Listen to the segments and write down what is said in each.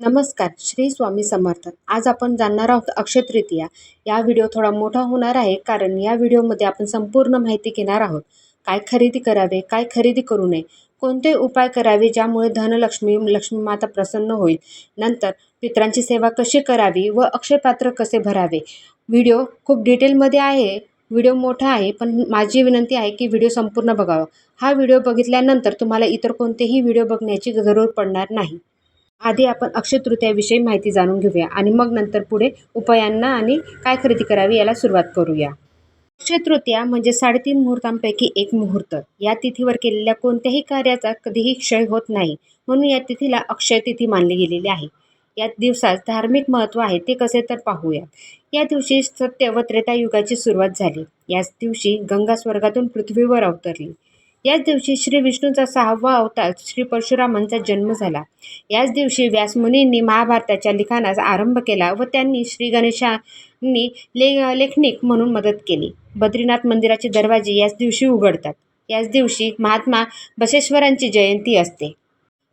नमस्कार श्री स्वामी समर्थ. आज आपण जाणणार आहोत अक्षय तृतीया. या व्हिडिओ थोडा मोठा होणार आहे कारण या व्हिडिओमध्ये आपण संपूर्ण माहिती घेणार आहोत. काय खरेदी करावे काय खरेदी करू नये कोणते उपाय करावे ज्यामुळे धनलक्ष्मी लक्ष्मी माता प्रसन्न होईल नंतर पित्रांची सेवा कशी करावी व अक्षयपात्र कसे भरावे. व्हिडिओ खूप डिटेलमध्ये आहे व्हिडिओ मोठा आहे पण माझी विनंती आहे की व्हिडिओ संपूर्ण बघावा. हा व्हिडिओ बघितल्यानंतर तुम्हाला इतर कोणतेही व्हिडिओ बघण्याची जरूर पडणार नाही. आधी आपण अक्षय तृतीयाविषयी माहिती जाणून घेऊया आणि मग नंतर पुढे उपायांना आणि काय खरेदी करावी याला सुरुवात करूया. अक्षय तृतीया म्हणजे साडेतीन मुहूर्तांपैकी एक मुहूर्त. या तिथीवर केलेल्या कोणत्याही कार्याचा कधीही क्षय होत नाही म्हणून या तिथीला अक्षय तिथी मानली गेलेली आहे. या दिवसात धार्मिक महत्त्व आहे ते कसे तर पाहूया. या दिवशी सत्य व त्रेतायुगाची सुरुवात झाली. याच दिवशी गंगा स्वर्गातून पृथ्वीवर अवतरली. याच दिवशी श्री विष्णूचा सहावा अवतार श्री परशुरामांचा जन्म झाला. याच दिवशी व्यासमुनींनी महाभारताच्या लिखाणास आरंभ केला व त्यांनी श्री गणेशांनी ले लेखनिक म्हणून मदत केली. बद्रीनाथ मंदिराचे दरवाजे याच दिवशी उघडतात. याच दिवशी महात्मा बसेश्वरांची जयंती असते.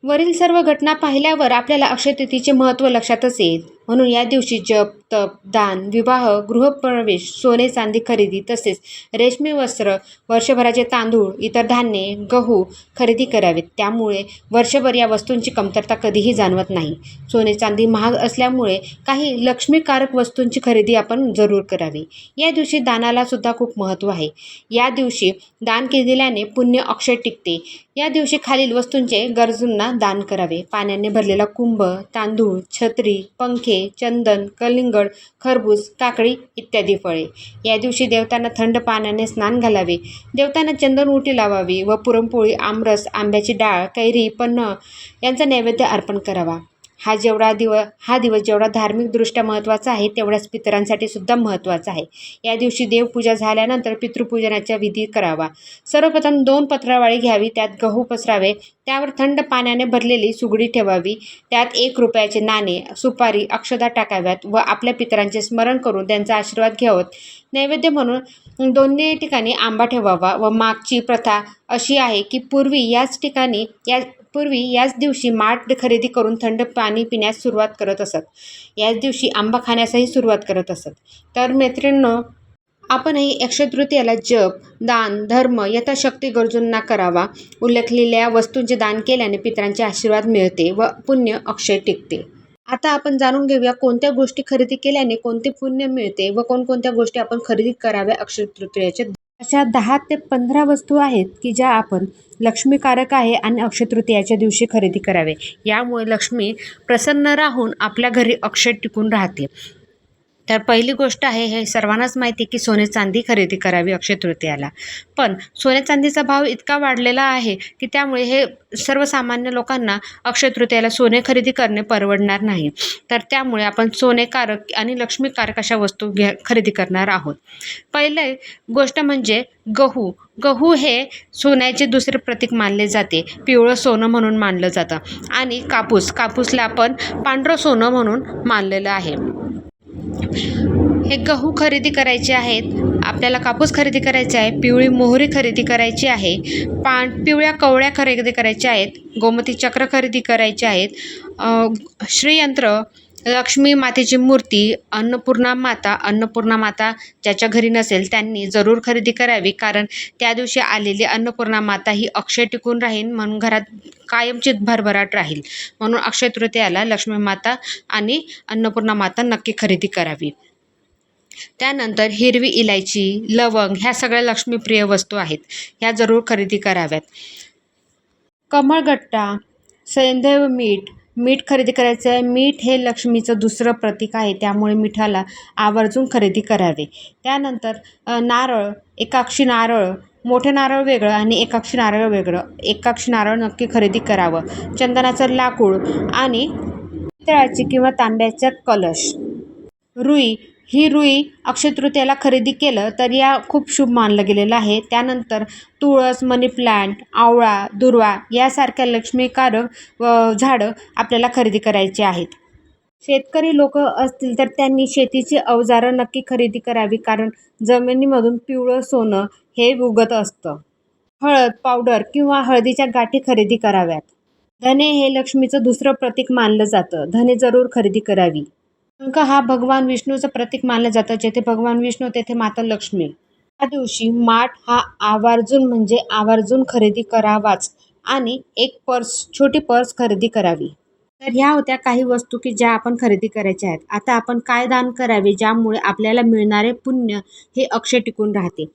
वरील सर्व घटना पाहिल्यावर आपल्याला अक्षय महत्त्व लक्षातच येईल. म्हणून या दिवशी जप तप दान विवाह गृहप्रवेश सोने चांदी खरेदी तसेच रेशमी वस्त्र वर्षभराचे तांदूळ इतर धान्ये गहू खरेदी करावेत. त्यामुळे वर्षभर या वस्तूंची कमतरता कधीही जाणवत नाही. सोने चांदी महाग असल्यामुळे काही लक्ष्मीकारक वस्तूंची खरेदी आपण जरूर करावी. या दिवशी दानाला सुद्धा खूप महत्त्व आहे. या दिवशी दान केलेल्याने पुण्य अक्षय टिकते. या दिवशी खालील वस्तूंचे गरजूंना दान करावे. पाण्याने भरलेला कुंभ तांदूळ छत्री पंखे चंदन कलिंगड खरबूज काकडी इत्यादी फळे. या दिवशी देवतांना थंड पाण्याने स्नान घालावे. देवतांना चंदन उटी लावावी व पुरणपोळी आमरस आंब्याची डाळ कैरी पन्ह यांचा नैवेद्य अर्पण करावा. हा जेवढा दिव हा दिवस जेवढा धार्मिकदृष्ट्या महत्त्वाचा आहे तेवढाच पितरांसाठी सुद्धा महत्त्वाचा आहे. या दिवशी देवपूजा झाल्यानंतर पितृपूजनाच्या विधी करावा. सर्वप्रथम दोन पत्रावाळी घ्यावी त्यात गहू पसरावे त्यावर थंड पाण्याने भरलेली सुगडी ठेवावी त्यात एक रुपयाचे नाणे सुपारी अक्षदा टाकाव्यात व आपल्या पितरांचे स्मरण करून त्यांचा आशीर्वाद घ्यावत. नैवेद्य म्हणून दोन्ही ठिकाणी आंबा ठेवावा व मागची प्रथा अशी आहे की पूर्वी याच ठिकाणी या पूर्वी याच दिवशी माठ खरेदी करून थंड पाणी पिण्यास सुरुवात करत असत. याच दिवशी आंबा खाण्यासही सुरुवात करत असत. तर मैत्रिणींनो आपणही अक्षतृतीयाला जप दान धर्म यथाशक्ती गरजूंना करावा. उल्लेखलेल्या वस्तूंचे दान केल्याने पितरांचे आशीर्वाद मिळते व पुण्य अक्षय टिकते. आता आपण जाणून घेऊया कोणत्या गोष्टी खरेदी केल्याने कोणते पुण्य मिळते व कोणकोणत्या गोष्टी आपण खरेदी कराव्या अक्षय तृतीयाच्या अशा दहा ते पंधरा वस्तू आहेत की ज्या आपण लक्ष्मीकारक आहे आणि अक्षय तृतीयाच्या दिवशी खरेदी करावे. यामुळे लक्ष्मी प्रसन्न राहून आपल्या घरी अक्षय टिकून राहते. तर पहिली गोष्ट आहे हे सर्वांनाच माहिती की सोने चांदी खरेदी करावी अक्षय तृतीयाला. पण सोने चांदीचा भाव इतका वाढलेला आहे की त्यामुळे हे सर्वसामान्य लोकांना अक्षय तृतीयाला सोने खरेदी करणे परवडणार नाही. तर त्यामुळे आपण सोनेकारक आणि लक्ष्मीकारक अशा वस्तू घ्या खरेदी करणार आहोत. पहिले गोष्ट म्हणजे गहू. गहू हे सोन्याचे दुसरे प्रतीक मानले जाते. पिवळं सोनं म्हणून मानलं जातं. आणि कापूस. कापूसला आपण पांढरं सोनं म्हणून मानलेलं आहे. हे गहू खरेदी करायचे आहेत. आपल्याला कापूस खरेदी करायचा आहे पिवळी मोहरी खरेदी करायची आहे पान पिवळ्या कवळ्या खरेदी करायच्या आहेत गोमती चक्र खरेदी करायचे आहेत. श्रीयंत्र लक्ष्मी मातेची मूर्ती अन्नपूर्णा माता अन्नपूर्णा माता ज्याच्या घरी नसेल त्यांनी जरूर खरेदी करावी. कारण त्या दिवशी आलेली अन्नपूर्णा माता ही अक्षय टिकून राहील म्हणून घरात कायमची भरभराट राहील. म्हणून अक्षय तृतीयाला लक्ष्मी माता आणि अन्नपूर्णा माता नक्की खरेदी करावी. त्यानंतर हिरवी इलायची लवंग ह्या सगळ्या लक्ष्मीप्रिय वस्तू आहेत. ह्या जरूर खरेदी कराव्यात. कमळगट्टा सैंधव मीठ मीठ खरेदी करायचं आहे मीठ हे लक्ष्मीचं दुसरं प्रतीक आहे. त्यामुळे मिठाला आवर्जून खरेदी करावे. त्यानंतर नारळ एकाक्षी नारळ मोठे नारळ वेगळं आणि एकाक्षी नारळ वेगळं. एकाक्षी नारळ नक्की खरेदी करावं. चंदनाचं लाकूड आणि पितळाची किंवा तांब्याचा कलश. रुई ही रुई अक्षयतृतीयाला खरेदी केलं तर या खूप शुभ मानलं गेलेलं आहे. त्यानंतर तुळस मनी प्लांट आवळा दुर्वा यासारख्या लक्ष्मीकारक झाडं आपल्याला खरेदी करायची आहेत. शेतकरी लोक असतील तर त्यांनी शेतीची अवजारं नक्की खरेदी करावी कारण जमिनीमधून पिवळं सोनं हे उगत असतं. हळद पावडर किंवा हळदीच्या गाठी खरेदी कराव्यात. धने हे लक्ष्मीचं दुसरं प्रतीक मानलं जातं. धने जरूर खरेदी करावी. शंख हा भगवान विष्णूचं प्रतीक मानलं जातं. जेथे भगवान विष्णू तेथे माता लक्ष्मी. त्या दिवशी माठ हा आवर्जून म्हणजे आवर्जून खरेदी करावाच आणि एक पर्स छोटी पर्स खरेदी करावी. तर ह्या होत्या काही वस्तू की ज्या आपण खरेदी करायच्या आहेत. आता आपण काय दान करावे ज्यामुळे आपल्याला मिळणारे पुण्य हे अक्षय टिकून राहते.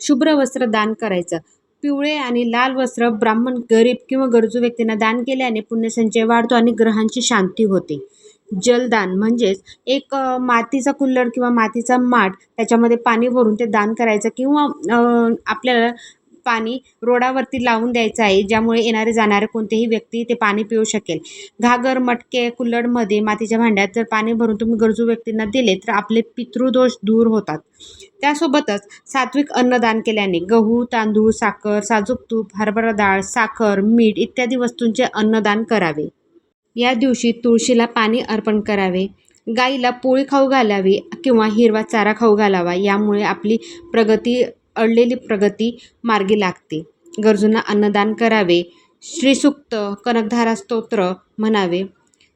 शुभ्र वस्त्र दान करायचं. पिवळे आणि लाल वस्त्र ब्राह्मण गरीब किंवा गरजू व्यक्तींना दान केल्याने पुण्यसंचय वाढतो आणि ग्रहांची शांती होते. जलदान म्हणजेच एक मातीचा कुल्हड किंवा मातीचा माठ त्याच्यामध्ये पाणी भरून ते दान करायचं किंवा आपल्याला पाणी रोडावरती लावून द्यायचं आहे ज्यामुळे येणारे जाणारे कोणतेही व्यक्ती ते पाणी पिऊ शकेल. घागर मटके कुल्हडमध्ये मातीच्या भांड्यात जर पाणी भरून तुम्ही गरजू व्यक्तींना दिले तर आपले पितृदोष दूर होतात. त्यासोबतच सात्विक अन्नदान केल्याने गहू तांदूळ साखर साजूक तूप हरभरा डाळ साखर मीठ इत्यादी वस्तूंचे अन्नदान करावे. या दिवशी तुळशीला पाणी अर्पण करावे. गाईला पोळी खाऊ घालावी किंवा हिरवा चारा खाऊ घालावा यामुळे आपली प्रगती अडलेली प्रगती मार्गी लागते. गरजूंना अन्नदान करावे. श्रीसुक्त कनकधारा स्तोत्र म्हणावे.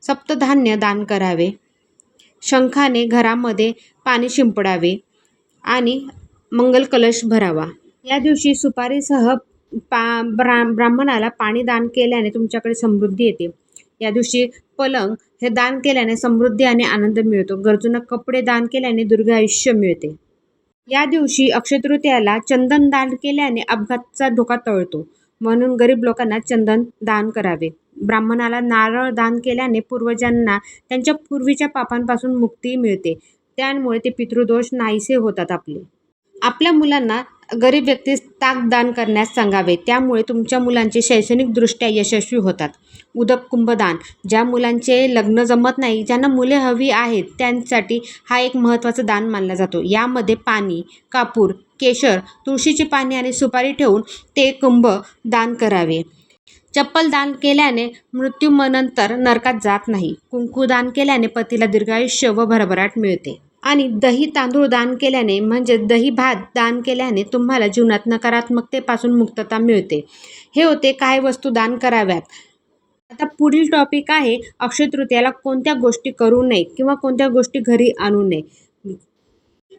सप्तधान्य दान करावे. शंखाने घरामध्ये पाणी शिंपडावे आणि मंगल कलश भरावा. या दिवशी सुपारीसह पा ब्रा ब्राह्मणाला पाणी दान केल्याने तुमच्याकडे समृद्धी येते. या दिवशी पलंग हे दान केल्याने समृद्धी आणि आनंद मिळतो. गरजूंना कपडे दान केल्याने दीर्घ आयुष्य मिळते. या दिवशी अक्षयतृतीयाला चंदन दान केल्याने अपघाताचा धोका टळतो. म्हणून गरीब लोकांना चंदन दान करावे. ब्राह्मणाला नारळ दान केल्याने पूर्वजांना त्यांच्या पूर्वीच्या पापांपासून मुक्ती मिळते. त्यामुळे ते पितृदोष नाहीसे होतात आपले. आपल्या मुलांना गरीब व्यक्तीस ताक दान करण्यास सांगावे. त्यामुळे तुमच्या मुलांचे शैक्षणिकदृष्ट्या यशस्वी होतात. उदक कुंभदान ज्या मुलांचे लग्न जमत नाही ज्यांना मुले हवी आहेत त्यांसाठी हा एक महत्त्वाचा दान मानला जातो. यामध्ये पाणी कापूर केशर तुळशीची पाने आणि सुपारी ठेवून ते कुंभ दान करावे. चप्पल दान केल्याने मृत्यूमनंतर नरकात जात नाही. कुंकू दान केल्याने पतीला दीर्घायुष्य व भरभराट मिळते. आणि दही तांदूळ दान केल्याने म्हणजे दही भात दान केल्याने तुम्हाला जीवनात नकारात्मकतेपासून मुक्तता मिळते. हे होते काय वस्तू दान कराव्यात. आता पुढील टॉपिक आहे अक्षय तृतीयाला कोणत्या गोष्टी करू नये किंवा कोणत्या गोष्टी घरी आणू नये.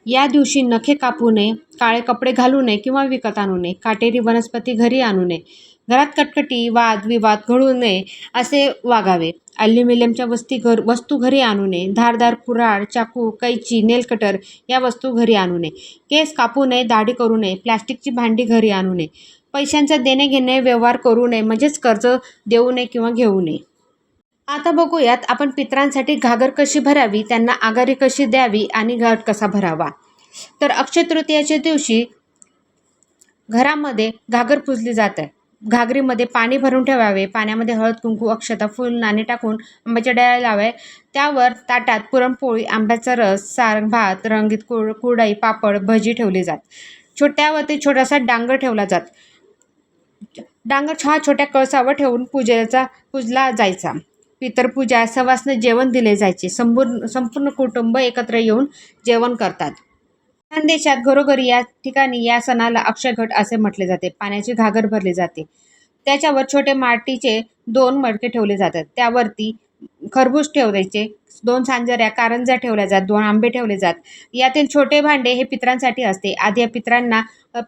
या दिवशी नखे कापू नये काळे कपडे घालू नये किंवा विकत आणू नये काटेरी वनस्पती घरी आणू नये. घरात कटकटी वाद विवाद घडू नये असे वागावे. ॲल्युमिनियमच्या वस्ती घर वस्तू घरी आणू नये. धारदार कुऱ्हाड चाकू कैची नेल कटर या वस्तू घरी आणू नये. केस कापू नये दाढी करू नये. प्लॅस्टिकची भांडी घरी आणू नये. पैशांचा देणे घेणे व्यवहार करू नये. म्हणजेच कर्ज देऊ नये किंवा घेऊ नये. आता बघूयात आपण पितरांसाठी घागर कशी भरावी त्यांना आघारी कशी द्यावी आणि घाट कसा भरावा. तर अक्षय तृतीयाच्या दिवशी घरामध्ये घागर पुजली जाते. घागरीमध्ये पाणी भरून ठेवावे. पाण्यामध्ये हळद कुंकू अक्षता फुल नाणे टाकून आंब्याच्या डाळ्या लावावे त्यावर ताटात पुरणपोळी आंब्याचा रस सारंग भात रंगीत कुर कुरडई पापड भजी ठेवली जात. छोट्यावरती छोटासा डांगर ठेवला जात. डांगर हा छोट्या कळसावर ठेवून पूजेचा पूजला जायचा. पितरपूजा सवासनं जेवण दिले जायचे. संपूर्ण संपूर्ण कुटुंब एकत्र येऊन जेवण करतात. खानदेशात घरोघरी या ठिकाणी या सणाला अक्षयघट असे म्हटले जाते. पाण्याची घागर भरली जाते. त्याच्यावर छोटे मातीचे दोन मडके ठेवले जातात. त्यावरती खरबूज ठेवायचे दोन सांजऱ्या कारंजा ठेवल्या जात दोन आंबे ठेवले जात. यातील छोटे भांडे हे पितरांसाठी असते. आधी या पितरांना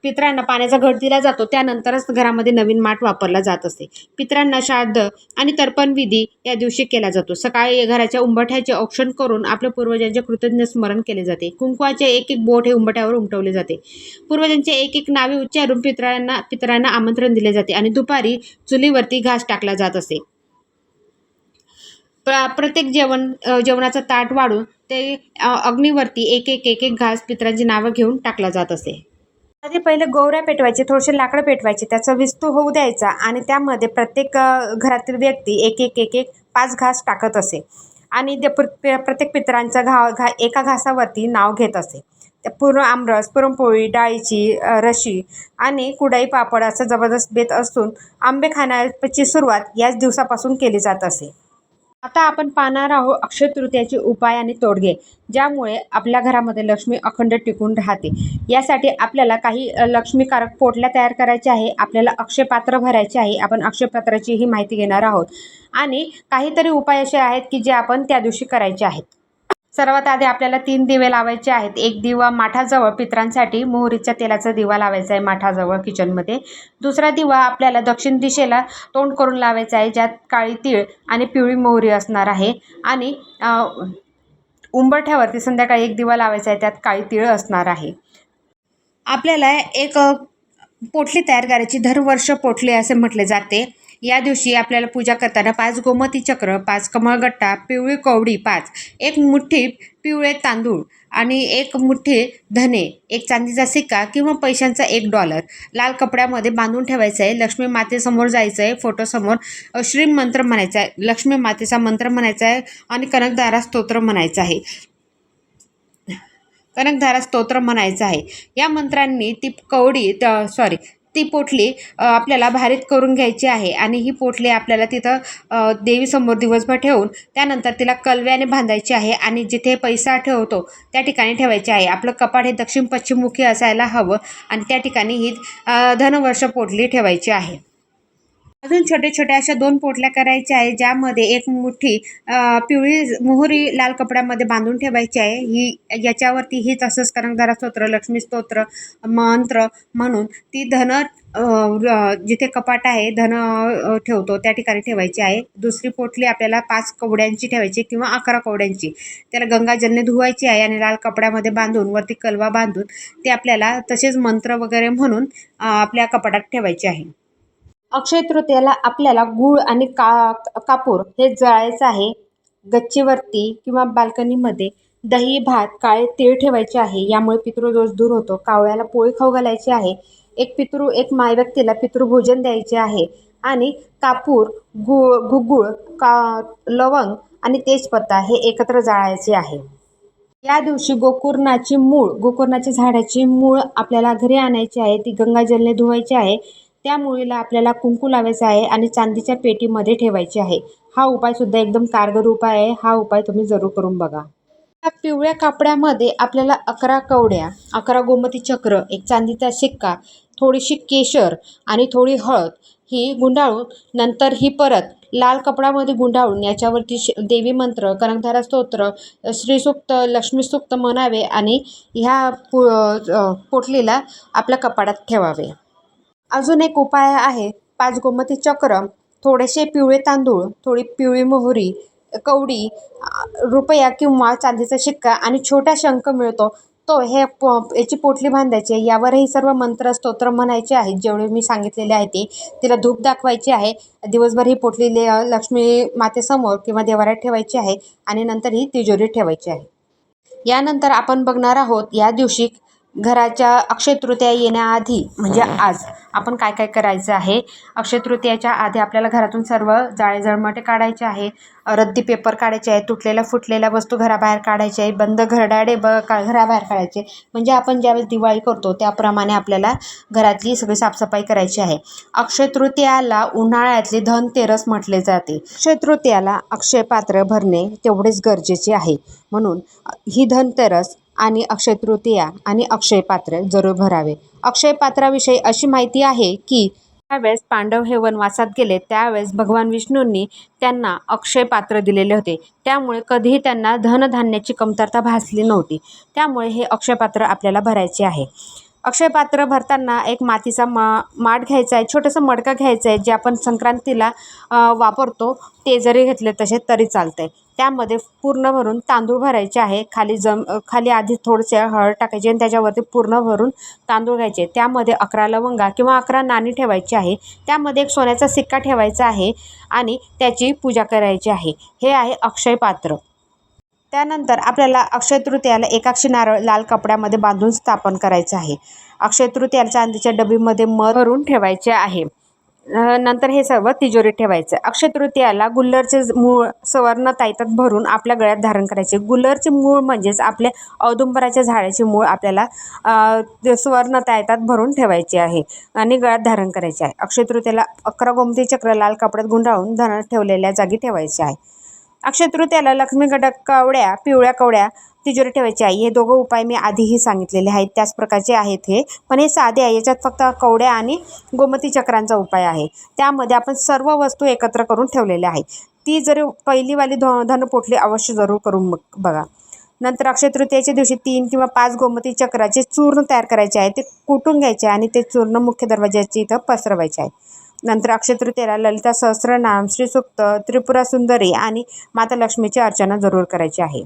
पितरांना पाण्याचा घट दिला जातो त्यानंतरच घरामध्ये नवीन माठ वापरला जात असते. पितरांना श्राद्ध आणि तर्पण विधी या दिवशी केला जातो. सकाळी घराच्या उंबठ्याचे औक्षण करून आपल्या पूर्वजांचे कृतज्ञ स्मरण केले जाते. कुंकवाचे एक एक बोट हे उंबठ्यावर उमटवले जाते. पूर्वजांचे एक एक नावे उच्चारून पितरांना पितरांना आमंत्रण दिले जाते आणि दुपारी चुलीवरती घास टाकला जात असे प्र प्रत्येक जेवण जेवणाचं ताट वाढून ते अग्नीवरती एक एक एक एक घास पित्रांची नावं घेऊन टाकला जात असे. आधी पहिले गोवऱ्या पेटवायचे थोडेसे लाकडं पेटवायचे त्याचा विस्तू होऊ द्यायचा आणि त्यामध्ये प्रत्येक घरातील व्यक्ती एक एक एक एक पाच घास टाकत असे. आणि ते प्र प्रत्येक पित्रांचा घा घा एका घासावरती नाव घेत असे. त्या पूर्ण आमरस पुरणपोळी डाळीची रशी आणि कुडाई पापड असं जबरदस्त बेत असून आंबे खाण्याची सुरुवात याच दिवसापासून केली जात असे. आता आपण पाहणार आहोत अक्षय तृतीयाचे उपाय आणि तोडगे ज्यामुळे आपल्या घरामध्ये लक्ष्मी अखंड टिकून राहते. यासाठी आपल्याला काही लक्ष्मीकारक पोटल्या तयार करायचे आहे आपल्याला अक्षयपात्र भरायचे आहे आपण अक्षयपात्राची ही माहिती घेणार आहोत. आणि काहीतरी उपाय असे आहेत की जे आपण त्या दिवशी करायचे आहेत. सर्वात आधी आपल्याला तीन दिवे लावायचे आहेत. एक दिवा माठाजवळ पित्रांसाठी मोहरीच्या तेलाचा दिवा लावायचा आहे माठाजवळ किचनमध्ये. दुसरा दिवा आपल्याला दक्षिण दिशेला तोंड करून लावायचा आहे ज्यात काळी तीळ आणि पिवळी मोहरी असणार आहे. आणि उंबरठ्यावरती संध्याकाळी एक दिवा लावायचा आहे त्यात काळी तीळ असणार आहे. आपल्याला एक पोटली तयार करायची. दरवर्ष पोटली असे म्हटले जाते. या दिवशी आपल्याला पूजा करताना पाच गोमती चक्र पाच कमळगट्टा पिवळी कवडी पाच. एक मुठ्ठी पिवळे तांदूळ आणि एक मुठ्ठी धने एक चांदीचा सिक्का किंवा पैशांचा एक डॉलर. लाल कपड्यामध्ये बांधून ठेवायचं आहे लक्ष्मी मातेसमोर जायचं आहे फोटोसमोर अ, श्रीम मंत्र म्हणायचा आहे लक्ष्मी मातेचा मंत्र म्हणायचा आहे आणि कनकदारा स्तोत्र म्हणायचं आहे. कनकधारा स्तोत्र म्हणायचं आहे. या मंत्रांनी ती कवडी सॉरी ती पोटली आपल्याला भारीत करून घ्यायची आहे आणि ही पोटली आपल्याला तिथं देवीसमोर दिवसभर ठेवून त्यानंतर तिला कलव्याने बांधायची आहे आणि जिथे पैसा ठेवतो त्या ठिकाणी ठेवायचे आहे. आपलं कपाट हे दक्षिण पश्चिममुखी असायला हवं आणि त्या ठिकाणी ही धनवर्ष पोटली ठेवायची आहे. अजून छोटे छोट्या अशा दोन पोटल्या करायच्या आहे ज्यामध्ये एक मुठी पिवळी मोहरी लाल कपड्यामध्ये बांधून ठेवायची आहे. ही याच्यावरती ही तसंच करंगदारा स्तोत्र लक्ष्मी स्तोत्र मंत्र म्हणून ती धन जिथे कपाट आहे धन ठेवतो त्या ठिकाणी ठेवायची आहे. दुसरी पोटली आपल्याला पाच कवड्यांची ठेवायची किंवा अकरा कवड्यांची. त्याला गंगाजलने धुवायची आहे आणि लाल कपड्यामध्ये बांधून वरती कलवा बांधून ते आपल्याला तसेच मंत्र वगैरे म्हणून आपल्या कपाटात ठेवायचे आहे. अक्षय तृतीयाला आपल्याला गूळ आणि का कापूर हे जळायचं आहे. गच्चीवरती किंवा बाल्कनीमध्ये दही भात काळे तीळ ठेवायचे आहे. यामुळे पितृदोष दूर होतो. कावळ्याला पोळी खाऊ घालायची आहे. एक पितृ एक माय व्यक्तीला पितृभोजन द्यायचे आहे. आणि कापूर गुळ गुगुळ का लवंग आणि तेजपत्ता हे एकत्र जाळायचे आहे. या दिवशी गोकर्णाची मूळ गोकुर्णाच्या झाडाची मूळ आपल्याला घरी आणायची आहे. ती गंगाजलने धुवायची आहे. त्या मुळीला आपल्याला कुंकू लावायचं आहे आणि चांदीच्या पेटीमध्ये ठेवायची आहे. हा उपायसुद्धा एकदम कारगर उपाय आहे. हा उपाय तुम्ही जरूर करून बघा. या पिवळ्या कापड्यामध्ये आपल्याला अकरा कवड्या अकरा गोमती चक्र एक चांदीचा शिक्का थोडीशी केशर आणि थोडी हळद ही गुंडाळून नंतर ही परत लाल कपड्यामध्ये गुंडाळून याच्यावरती श देवी मंत्र कनकधारा स्तोत्र श्रीसूक्त लक्ष्मीसूक्त म्हणावे आणि ह्या पो पोटलीला आपल्या कपाडात ठेवावे. अजून एक उपाय आहे. पाच गोमती चक्र थोडेसे पिवळे तांदूळ थोडी पिवळी मोहरी कवडी रुपया किंवा चांदीचा शिक्का आणि छोटा शंख मिळतो. तो हे प याची पोटली बांधायची आहे. यावरही सर्व मंत्र स्तोत्र म्हणायचे आहेत. जेवढे मी सांगितलेले आहे ते तिला धूप दाखवायची आहे. दिवसभर ही पोटली लक्ष्मी मातेसमोर किंवा देवाऱ्यात ठेवायची आहे आणि नंतर ही तिजोरी ठेवायची आहे. यानंतर आपण बघणार आहोत या दिवशी घराच्या अक्षय तृतीया येण्याआधी म्हणजे आज आपण काय काय करायचं आहे? अक्षय तृतीयाच्या आधी आपल्याला घरातून सर्व जाळे जळमटे काढायचे आहे. रद्दी पेपर काढायचे आहे तुटलेल्या फुटलेल्या वस्तू घराबाहेर काढायचे आहे बंद घरडाडे ब का घराबाहेर काढायचे म्हणजे आपण ज्यावेळेस दिवाळी करतो त्याप्रमाणे आपल्याला घरातली सगळी साफसफाई करायची आहे. अक्षय तृतीयाला उन्हाळ्यातले धनतेरस म्हटले जाते. अक्षय तृतीयाला अक्षय पात्र भरणे तेवढेच गरजेचे आहे. म्हणून ही धनतेरस आणि अक्षय तृतीया आणि अक्षय पात्र जरूर भरावे. अक्षय पात्राविषयी अशी माहिती आहे की त्यावेळेस पांडव हे वनवासात गेले त्यावेळेस भगवान विष्णूंनी त्यांना अक्षय पात्र दिलेले होते. त्यामुळे कधीही त्यांना धनधान्याची कमतरता भासली नव्हती. त्यामुळे हे अक्षय पात्र आपल्याला भरायचे आहे. अक्षय पात्र भरताना एक मातीचा मा माठ घ्यायचा आहे छोटंसं मडकं घ्यायचं आहे जे आपण संक्रांतीला वापरतो. ते जरी घेतले तसे तरी चालतं आहे त्यामध्ये पूर्ण भरून तांदूळ भरायचे आहे. खाली जम खाली आधी थोडेसे हळद टाकायची आणि त्याच्यावरती पूर्ण भरून तांदूळ घ्यायचे. त्यामध्ये अकरा लवंगा किंवा अकरा नाणी ठेवायची आहे. त्यामध्ये एक सोन्याचा सिक्का ठेवायचा आहे आणि त्याची पूजा करायची आहे. हे आहे अक्षय पात्र. त्यानंतर आपल्याला अक्षय तृतीयाला एकाक्षी नारळ लाल कपड्यामध्ये बांधून स्थापन करायचं आहे. अक्षय तृतीयाला चांदीच्या डबीमध्ये मध भरून ठेवायचे आहे. नंतर हे सर्व तिजोरीत ठेवायचं. अक्षय तृतीयाला गुल्लरचे ज- मूळ सवर्ण तायतात भरून आपल्या गळ्यात धारण करायचे. गुल्लरचे मूळ म्हणजेच आपल्या औदुंबराच्या झाडाचे मूळ आपल्याला सुवर्ण तायतात भरून ठेवायचे आहे आणि गळ्यात धारण करायचे आहे. अक्षय तृतीयाला अकरा गोमती चक्र लाल कपड्यात गुंडाळून धरण ठेवलेल्या जागी ठेवायचे आहे. अक्षय तृतीयाला लक्ष्मी घटक कवड्या पिवळ्या कवड्या तिजोरी ठेवायची आहे हे दोघं उपाय मी आधीही सांगितलेले आहेत. त्याच प्रकारचे आहेत हे. पण हे साधे आहे. याच्यात फक्त कवड्या आणि गोमती चक्रांचा उपाय आहे. त्यामध्ये आपण सर्व वस्तू एकत्र करून ठेवलेल्या आहेत. ती जरी पहिलीवाली धो धनपोटली अवश्य जरूर करून बघा नंतर अक्षतृतीयेच्या दिवशी तीन किंवा पाच गोमती चक्राचे चूर्ण तयार करायचे आहे ते कुटून घ्यायचे आणि ते चूर्ण मुख्य दरवाज्याची इथं पसरवायचे आहे नंतर अक्षय तृतीयेला ललिता सहस्रनाम श्रीसुक्त त्रिपुरा सुंदरी आणि माता लक्ष्मीची अर्चना जरूर करायची आहे.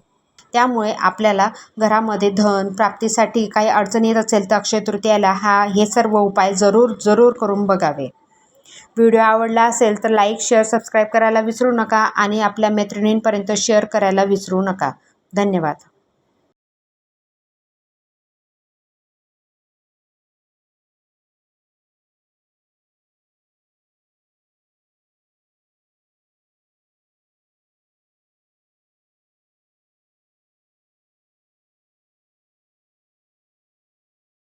त्यामुळे आपल्याला घरामध्ये धन प्राप्तीसाठी काही अडचण येत असेल तर अक्षय तृतीयाला हा हे सर्व उपाय जरूर जरूर करून बघावे. व्हिडिओ आवडला असेल तर लाईक शेअर सबस्क्राईब करायला विसरू नका आणि आपल्या मैत्रिणींपर्यंत शेअर करायला विसरू नका. धन्यवाद.